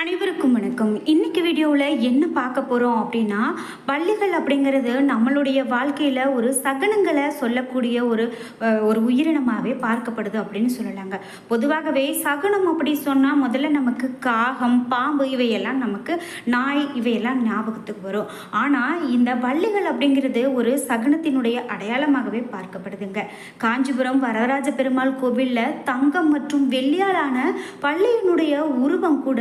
அனைவருக்கும் வணக்கம். இன்னைக்கு வீடியோவில் என்ன பார்க்க போகிறோம் அப்படின்னா பள்ளிகள் அப்படிங்கிறது நம்மளுடைய வாழ்க்கையில் ஒரு சகனங்களை சொல்லக்கூடிய ஒரு ஒரு உயிரினமாகவே பார்க்கப்படுது அப்படின்னு சொல்லலாங்க. பொதுவாகவே சகனம் அப்படி சொன்னால் முதல்ல நமக்கு காகம் பாம்பு இவையெல்லாம் நமக்கு நாய் இவையெல்லாம் ஞாபகத்துக்கு வரும். ஆனால் இந்த பள்ளிகள் அப்படிங்கிறது ஒரு சகனத்தினுடைய அடையாளமாகவே பார்க்கப்படுதுங்க. காஞ்சிபுரம் வரராஜ பெருமாள் கோவிலில் தங்கம் மற்றும் வெள்ளியாலான பள்ளியினுடைய உருவம் கூட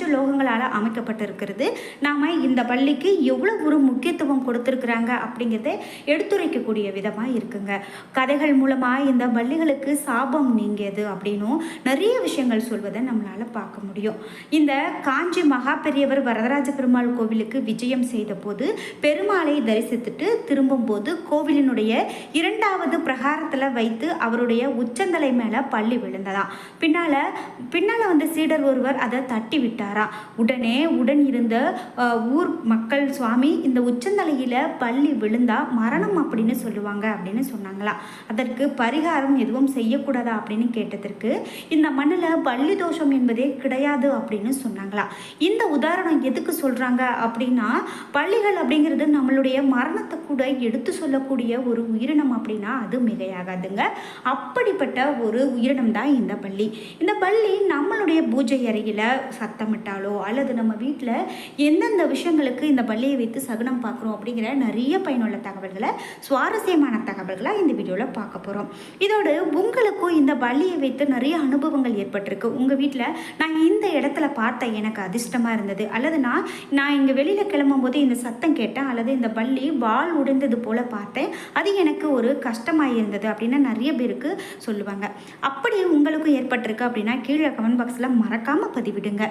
பஞ்சலோகங்களால் அமைக்கப்பட்டிருக்கிறது. நாம் இந்த பள்ளிக்கு எவ்வளோ ஒரு முக்கியத்துவம் கொடுத்துருக்குறாங்க அப்படிங்கிறத எடுத்துரைக்கக்கூடிய விதமாக இருக்குங்க. கதைகள் மூலமாக இந்த பள்ளிகளுக்கு சாபம் நீங்கியது அப்படின்னும் நிறைய விஷயங்கள் சொல்வதை நம்மளால் பார்க்க முடியும். இந்த காஞ்சி மகா பெரியவர் வரதராஜ பெருமாள் கோவிலுக்கு விஜயம் செய்த போது பெருமாளை தரிசித்துட்டு திரும்பும்போது கோவிலினுடைய இரண்டாவது பிரகாரத்தில் வைத்து அவருடைய உச்சந்தலை மேலே பள்ளி விழுந்ததாம். பின்னால் பின்னால் வந்து சீடர் ஒருவர் அதை தட்டி விட்டார் உடனே உடன் இருந்த ஊர் மக்கள் சுவாமி இந்த உச்சந்தலையில் பள்ளி விழுந்தா மரணம் அப்படின்னு சொல்லுவாங்க அப்படின்னு சொன்னாங்களாம் அதற்கு பரிகாரம் எதுவும் செய்யக்கூடாதா அப்படின்னு கேட்டதற்கு இந்த மண்ணில் பள்ளி தோஷம் என்பதே கிடையாது அப்படின்னு சொன்னாங்களாம் இந்த உதாரணம் எதுக்கு சொல்கிறாங்க அப்படின்னா பள்ளிகள் அப்படிங்கிறது நம்மளுடைய மரணத்தை கூட எடுத்து சொல்லக்கூடிய ஒரு உயிரினம் அப்படின்னா அது மிகையாகாதுங்க. அப்படிப்பட்ட ஒரு உயிரினம் தான் இந்த பள்ளி. இந்த பள்ளி நம்மளுடைய பூஜை அறையில் சத்தமிட்டாலோ அல்லது நம்ம வீட்டில் எந்தெந்த விஷயங்களுக்கு இந்த பள்ளியை வைத்து சகுனம் பார்க்குறோம் அப்படிங்கிற நிறைய பயனுள்ள தகவல்களை சுவாரஸ்யமான தகவல்களை இந்த வீடியோவில் பார்க்க போகிறோம் இதோடு உங்களுக்கும் இந்த பள்ளியை வைத்து நிறைய அனுபவங்கள் ஏற்பட்டிருக்கு. உங்கள் வீட்டில் நான் இந்த இடத்துல பார்த்தேன் எனக்கு அதிர்ஷ்டமாக இருந்தது. அல்லது நான் நான் இங்கே வெளியில் கிளம்பும்போது இந்த சத்தம் கேட்டேன். அல்லது இந்த பள்ளி வால் உடைந்தது போல் பார்த்தேன். அது எனக்கு ஒரு கஷ்டமாக இருந்தது அப்படின்னு நிறைய பேருக்கு சொல்லுவாங்க. அப்படி உங்களுக்கும் ஏற்பட்டிருக்கு அப்படின்னா கீழே கமெண்ட் பாக்ஸில் மறக்காமல் பதிவிடுங்க.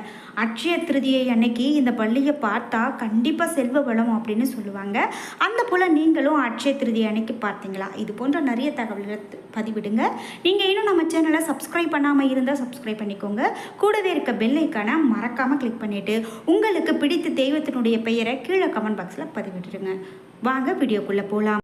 அட்சய திருதியை அன்னைக்கு இந்த பள்ளியை பார்த்தா கண்டிப்பாக செல்வ வளம் அப்படின்னு சொல்லுவாங்க. அந்த போல் நீங்களும் அட்சய திருதி அன்னைக்கு பார்த்தீங்களா? இது போன்ற நிறைய தகவல்களை பதிவிடுங்க. நீங்கள் இன்னும் நம்ம சேனலை சப்ஸ்கிரைப் பண்ணாமல் இருந்தால் சப்ஸ்கிரைப் பண்ணிக்கோங்க. கூடவே இருக்க பெல்லைக்கான மறக்காமல் கிளிக் பண்ணிவிட்டு உங்களுக்கு பிடித்த தெய்வத்தினுடைய பெயரை கீழே கமெண்ட் பாக்ஸில் பதிவிட்டுருங்க வாங்க வீடியோக்குள்ளே போகலாம்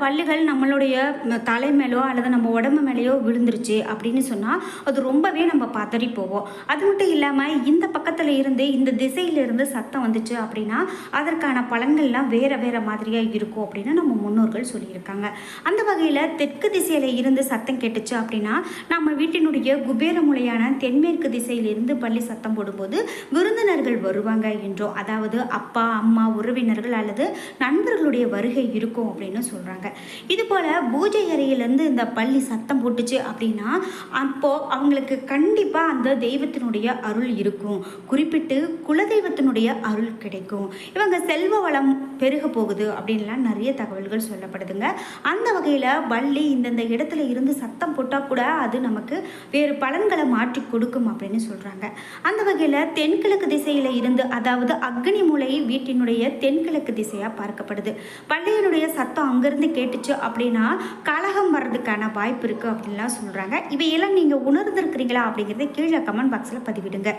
பல்லுகள் நம்மளுடைய தலை மேலோ அல்லது நம்ம உடம்பு மேலேயோ விழுந்துருச்சு அப்படின்னு சொன்னால் அது ரொம்பவே நம்ம பதறி போவோம் அது மட்டும் இல்லாமல் இந்த பக்கத்தில் இருந்து இந்த திசையிலிருந்து சத்தம் வந்துச்சு அப்படின்னா அதற்கான பலன்கள்லாம் வேறு வேறு மாதிரியாக இருக்கும் அப்படின்னு நம்ம முன்னோர்கள் சொல்லியிருக்காங்க. அந்த வகையில் தெற்கு திசையில் இருந்து சத்தம் கேட்டுச்சு அப்படின்னா நம்ம வீட்டினுடைய குபேர முலையான தென்மேற்கு திசையிலிருந்து பள்ளி சத்தம் போடும்போது விருந்தினர்கள் வருவாங்க என்றோ அதாவது அப்பா அம்மா உறவினர்கள் அல்லது நண்பர்களுடைய வருகை இருக்கும் அப்படின்னு சொல்கிறாங்க இது போல் பூஜை அறையிலேருந்து இந்த பள்ளி சத்தம் போட்டுச்சு அப்படின்னா அப்போது அவங்களுக்கு கண்டிப்பாக அந்த தெய்வத்தினுடைய அருள் இருக்கும். குறிப்பிட்டு குலதெய்வத்தினுடைய அருள் கிடைக்கும். இவங்க செல்வ வளம் பெருக போகுது அப்படின்லாம் நிறைய தகவல்கள் சொல்லப்படுதுங்க. அந்த வகையில் பள்ளி இந்தந்த இடத்துல இருந்து சத்தம் போட்டால் கூட அது நமக்கு வேறு பலன்களை மாற்றி கொடுக்கும் அப்படின்னு சொல்கிறாங்க அந்த வகையில் தென்கிழக்கு திசையில் இருந்து அதாவது அக்னி மூலை வீட்டினுடைய தென்கிழக்கு திசையாக பார்க்கப்படுது. பள்ளியினுடைய சத்தம் அங்கேருந்து கேட்டுச்சு அப்படின்னா கலகம் வர்றதுக்கான வாய்ப்பு இருக்குது அப்படின்லாம் சொல்கிறாங்க இவையெல்லாம் நீங்கள் உணர்ந்திருக்கிறீங்களா அப்படிங்கிறத கீழே கமெண்ட் பாக்ஸில் பதிவிடுங்க.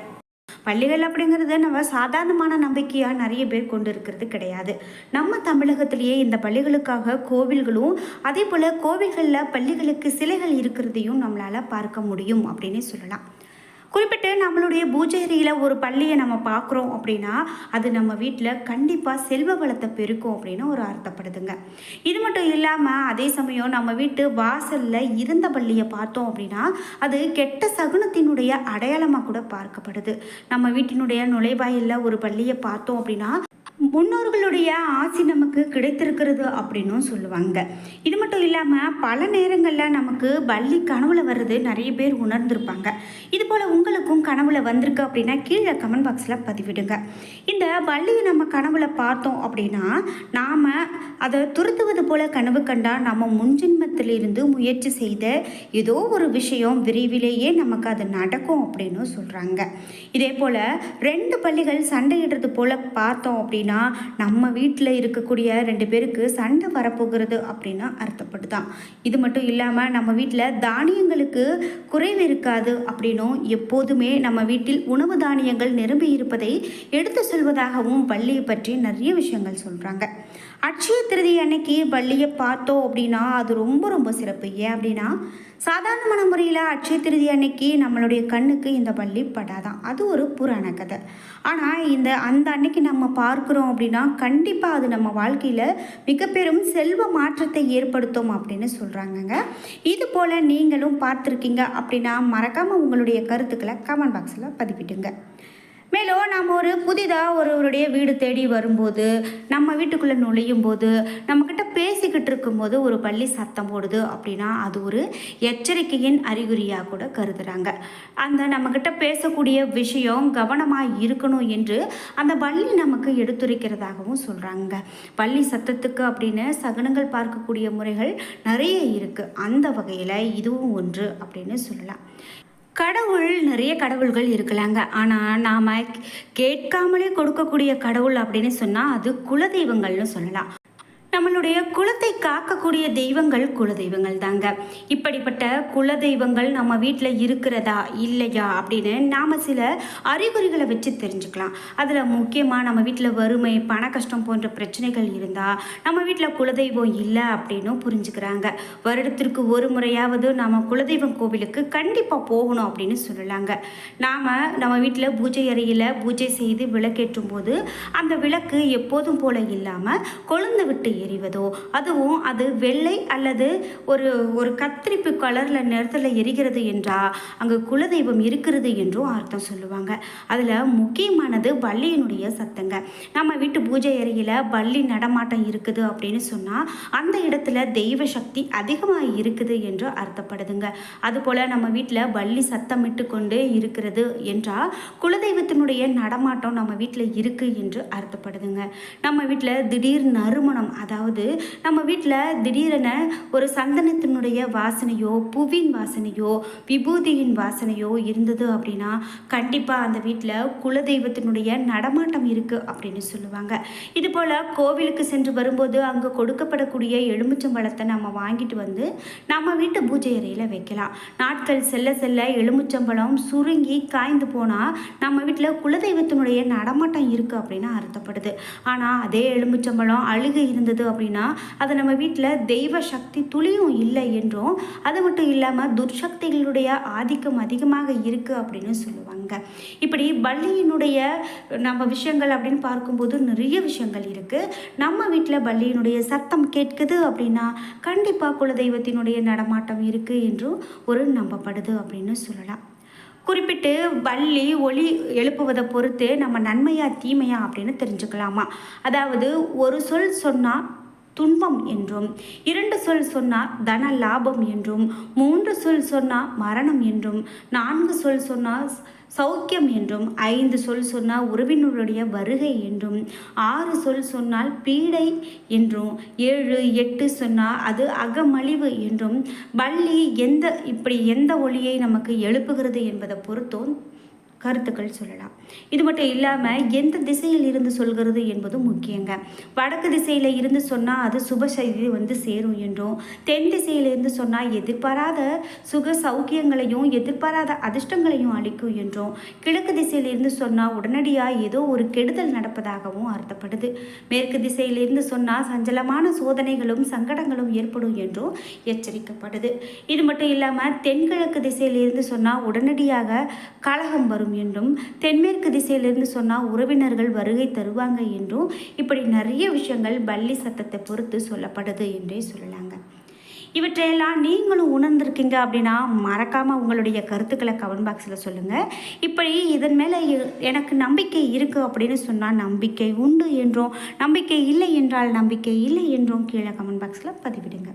பள்ளிகள் அப்படிங்கிறது நம்ம சாதாரணமான நம்பிக்கையாக நிறைய பேர் கொண்டு இருக்கிறது கிடையாது. நம்ம தமிழகத்திலேயே இந்த பள்ளிகளுக்காக கோவில்களும் அதே போல் கோவில்களில் பள்ளிகளுக்கு சிலைகள் இருக்கிறதையும் நம்மளால் பார்க்க முடியும் அப்படின்னு சொல்லலாம். குறிப்பிட்டு நம்மளுடைய பூஜை ஒரு பள்ளியை நம்ம பார்க்குறோம் அப்படின்னா அது நம்ம வீட்டில் கண்டிப்பாக செல்வ வளத்தை பெருக்கும் அப்படின்னு ஒரு அர்த்தப்படுதுங்க. இது மட்டும் இல்லாமல் அதே சமயம் நம்ம வீட்டு வாசலில் இருந்த பள்ளியை பார்த்தோம் அப்படின்னா அது கெட்ட சகுனத்தினுடைய அடையாளமாக கூட பார்க்கப்படுது. நம்ம வீட்டினுடைய நுழைவாயிலில் ஒரு பள்ளியை பார்த்தோம் அப்படின்னா முன்னோர்களுடைய ஆசி நமக்கு கிடைத்திருக்கிறது அப்படின்னும் சொல்லுவாங்க. இது மட்டும் இல்லாமல் பல நேரங்களில் நமக்கு பள்ளி கனவுல வர்றது நிறைய பேர் உணர்ந்திருப்பாங்க. இது போல் உங்களுக்கும் கனவுல வந்திருக்கு அப்படின்னா கீழே கமெண்ட் பாக்ஸில் பதிவிடுங்க. இந்த பள்ளியை நம்ம கனவுல பார்த்தோம் அப்படின்னா நாம் அதை துரத்துவது போல கனவு கண்டால் நம்ம முன்ஜென்மத்திலிருந்து முயற்சி செய்த ஏதோ ஒரு விஷயம் விரைவிலேயே நமக்கு அது நடக்கும் அப்படின்னு சொல்கிறாங்க இதே போல் ரெண்டு பள்ளிகள் சண்டையிடுறது போல் பார்த்தோம் அப்படின்னா நம்ம வீட்டில் இருக்கக்கூடிய ரெண்டு பேருக்கு சண்டை வரப்போகிறது அப்படின்னு அர்த்தப்படுதான் இது மட்டும் இல்லாமல் நம்ம வீட்டில் தானியங்களுக்கு குறைவு இருக்காது அப்படின்னும் எப்போதுமே நம்ம வீட்டில் உணவு தானியங்கள் நிரம்பி இருப்பதை எடுத்து சொல்வதாகவும் பள்ளியை பற்றி நிறைய விஷயங்கள் சொல்கிறாங்க அட்சய திருதி அன்னைக்கு பள்ளியை பார்த்தோம் அப்படின்னா அது ரொம்ப ரொம்ப சிறப்பு. ஏன் அப்படின்னா சாதாரணமான முறையில் அட்சய திருதி அன்னைக்கு நம்மளுடைய கண்ணுக்கு இந்த பள்ளி படாதான். அது ஒரு புராண கதை. ஆனால் இந்த அந்த அன்னைக்கு நம்ம பார்க்குறோம் அப்படின்னா கண்டிப்பாக அது நம்ம வாழ்க்கையில் மிக பெரும் செல்வ மாற்றத்தை ஏற்படுத்தும் அப்படின்னு சொல்கிறாங்கங்க இது போல் நீங்களும் பார்த்துருக்கீங்க அப்படின்னா மறக்காமல் உங்களுடைய கருத்துக்களை கமெண்ட் பாக்ஸில் பதிவிட்டுங்க மேலும் நம்ம ஒரு புதிதாக ஒருவருடைய வீடு தேடி வரும்போது நம்ம வீட்டுக்குள்ளே நுழையும் போது நம்மக்கிட்ட பேசிக்கிட்டு இருக்கும்போது ஒரு பள்ளி சத்தம் போடுது அப்படின்னா அது ஒரு எச்சரிக்கையின் அறிகுறியாக கூட கருதுகிறாங்க அந்த நம்மக்கிட்ட பேசக்கூடிய விஷயம் கவனமாக இருக்கணும் என்று அந்த பள்ளி நமக்கு எடுத்துரைக்கிறதாகவும் சொல்கிறாங்க பள்ளி சத்தத்துக்கு அப்படின்னு சகனங்கள் பார்க்கக்கூடிய முறைகள் நிறைய இருக்குது அந்த வகையில் இதுவும் ஒன்று அப்படின்னு சொல்லலாம். கடவுள் நிறைய கடவுள்கள் இருக்கலாங்க. ஆனால் நாம் கேட்காமலே கொடுக்கக்கூடிய கடவுள் அப்படின்னு சொன்னால் அது குலதெய்வங்கள்னு சொல்லலாம். நம்மளுடைய குலத்தை காக்கக்கூடிய தெய்வங்கள் குலதெய்வங்கள் தாங்க. இப்படிப்பட்ட குலதெய்வங்கள் நம்ம வீட்டில் இருக்கிறதா இல்லையா அப்படின்னு நாம் சில அறிகுறிகளை வச்சு தெரிஞ்சுக்கலாம். அதில் முக்கியமாக நம்ம வீட்டில் வறுமை பண கஷ்டம் போன்ற பிரச்சனைகள் இருந்தால் நம்ம வீட்டில் குலதெய்வம் இல்லை அப்படின்னும் புரிஞ்சுக்கிறாங்க. வருடத்திற்கு ஒரு முறையாவது நம்ம குலதெய்வம் கோவிலுக்கு கண்டிப்பாக போகணும் அப்படின்னு சொல்லலாங்க. நாம் நம்ம வீட்டில் பூஜை அறையில் பூஜை செய்து விளக்கேற்றும் போது அந்த விளக்கு எப்போதும் போல இல்லாமல் கொழுந்து விட்டு எரிவதோ? அதுவும் அது வெள்ளை அல்லது ஒரு ஒரு கத்திரிப்பு கலரில் நிறத்தில் எரிகிறது என்றால் அங்கே குலதெய்வம் இருக்கிறது என்றும் அர்த்தம் சொல்லுவாங்க. அதில் முக்கியமானது பள்ளியினுடைய சத்தங்க. நம்ம வீட்டு பூஜை அறையில் பள்ளி நடமாட்டம் இருக்குது அப்படின்னு சொன்னால் அந்த இடத்துல தெய்வ சக்தி அதிகமாக இருக்குது என்று அர்த்தப்படுதுங்க. அதுபோல் நம்ம வீட்டில் பள்ளி சத்தமிட்டு கொண்டு இருக்கிறது என்றால் குலதெய்வத்தினுடைய நடமாட்டம் நம்ம வீட்டில் இருக்குது என்று அர்த்தப்படுதுங்க. நம்ம வீட்டில் திடீர் நறுமணம் அதாவது நம்ம வீட்டில் திடீரென ஒரு சந்தனத்தினுடைய வாசனையோ புவின் வாசனையோ விபூதியின் வாசனையோ இருந்தது அப்படின்னா கண்டிப்பாக அந்த வீட்டில் குலதெய்வத்தினுடைய நடமாட்டம் இருக்குது அப்படின்னு சொல்லுவாங்க. இது போல் கோவிலுக்கு சென்று வரும்போது அங்கே கொடுக்கப்படக்கூடிய எலுமிச்சம்பழத்தை நம்ம வாங்கிட்டு வந்து நம்ம வீட்டு பூஜை அறையில் வைக்கலாம். நாட்கள் செல்ல செல்ல எலுமிச்சம்பழம் சுருங்கி காய்ந்து போனால் நம்ம வீட்டில் குலதெய்வத்தினுடைய நடமாட்டம் இருக்குது அப்படின்னு அர்த்தப்படுது. ஆனால் அதே எலுமிச்சம்பழம் அழுகு இருந்தது அப்படின்னா அது நம்ம வீட்டில் தெய்வ சக்தி துளியும் இல்லை என்றும் அது மட்டும் இல்லாமல் துர்சக்திகளுடைய ஆதிக்கம் அதிகமாக இருக்குது அப்படின்னு சொல்லுவாங்க. இப்படி பள்ளியினுடைய நம்ம விஷயங்கள் அப்படின்னு பார்க்கும்போது நிறைய விஷயங்கள் இருக்குது நம்ம வீட்டில் பள்ளியினுடைய சத்தம் கேட்குது அப்படின்னா கண்டிப்பாக குலதெய்வத்தினுடைய நடமாட்டம் இருக்குது என்றும் ஒரு நம்பப்படுது அப்படின்னு சொல்லலாம். குறிப்பிட்டு வள்ளி ஒளி எழுப்புவதை பொறுத்து நம்ம நன்மையா தீமையா அப்படின்னு தெரிஞ்சுக்கலாமா? அதாவது ஒரு சொல் சொன்னால் துன்பம் என்றும் இரண்டு சொல் சொன்னால் தன லாபம் என்றும் மூன்று சொல் சொன்னால் மரணம் என்றும் நான்கு சொல் சொன்னால் சௌக்கியம் என்றும் ஐந்து சொல் சொன்னால் உறவினருடைய வருகை என்றும் ஆறு சொல் சொன்னால் பீடை என்றும் ஏழு எட்டு சொன்னால் அது அகமலிவு என்றும் பள்ளி எந்த இப்படி எந்த ஒளியை நமக்கு எழுப்புகிறது என்பதை பொறுத்தும். கருத்துக்கள் சொல்லலாம். இது மட்டும் இல்லாமல் எந்த திசையில் இருந்து சொல்கிறது என்பதும் முக்கியங்க. வடக்கு திசையில் இருந்து சொன்னால் அது சுப செய்தி வந்து சேரும் என்றும் தென் திசையில் இருந்து சொன்னால் எதிர்பாராத சுக சௌக்கியங்களையும் எதிர்பாராத அதிர்ஷ்டங்களையும் அளிக்கும் என்றும் கிழக்கு திசையில் இருந்து சொன்னால் உடனடியாக ஏதோ ஒரு கெடுதல் நடப்பதாகவும் அர்த்தப்படுது. மேற்கு திசையிலிருந்து சொன்னால் சஞ்சலமான சோதனைகளும் சங்கடங்களும் ஏற்படும் என்றும் எச்சரிக்கப்படுது. இது மட்டும் இல்லாமல் தென்கிழக்கு திசையிலிருந்து சொன்னால் உடனடியாக கலகம் வரும் என்றும் தென்மேற்கு திசையிலிருந்து சொன்னால் உறவினர்கள் வருகை தருவாங்க என்றும் இப்படி நிறைய விஷயங்கள் பள்ளி சத்தத்தை பொறுத்து சொல்லப்படுது என்றே சொல்லலாங்க. இவற்றையெல்லாம் நீங்களும் உணர்ந்திருக்கீங்க அப்படின்னா மறக்காமல் உங்களுடைய கருத்துக்களை கமெண்ட் பாக்ஸில் சொல்லுங்கள் இப்படி இதன் மேலே எனக்கு நம்பிக்கை இருக்குது அப்படின்னு சொன்னால் நம்பிக்கை உண்டு என்றும் நம்பிக்கை இல்லை என்றால் நம்பிக்கை இல்லை என்றும் கீழே கமெண்ட் பாக்ஸில் பதிவிடுங்க.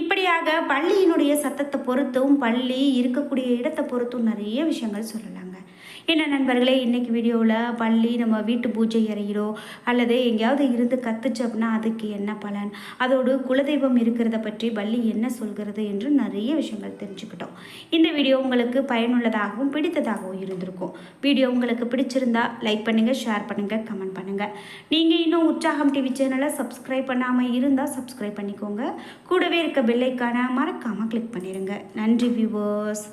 இப்படியாக பள்ளியினுடைய சத்தத்தை பொறுத்தும் பள்ளி இருக்கக்கூடிய இடத்தை பொறுத்தும் நிறைய விஷயங்கள் சொல்லலாங்க. என்ன நண்பர்களே இன்றைக்கி வீடியோவில் பள்ளி நம்ம வீட்டு பூஜை அறையிலோ அல்லது எங்கேயாவது இருந்து கத்துச்சு அப்படின்னா அதுக்கு என்ன பலன்? அதோடு குலதெய்வம் இருக்கிறத பற்றி பள்ளி என்ன சொல்கிறது என்று நிறைய விஷயங்கள் தெரிஞ்சுக்கிட்டோம். இந்த வீடியோ உங்களுக்கு பயனுள்ளதாகவும் பிடித்ததாகவும் இருந்திருக்கும். வீடியோ உங்களுக்கு பிடிச்சிருந்தா லைக் பண்ணுங்கள் ஷேர் பண்ணுங்கள் கமெண்ட் பண்ணுங்கள் நீங்கள் இன்னும் உற்சாகம் டிவி சேனலை சப்ஸ்கிரைப் பண்ணாமல் இருந்தால் சப்ஸ்கிரைப் பண்ணிக்கோங்க. கூடவே இருக்க பெல்லைக்கான மறக்காமல் கிளிக் பண்ணிடுங்க நன்றி வியூவர்ஸ்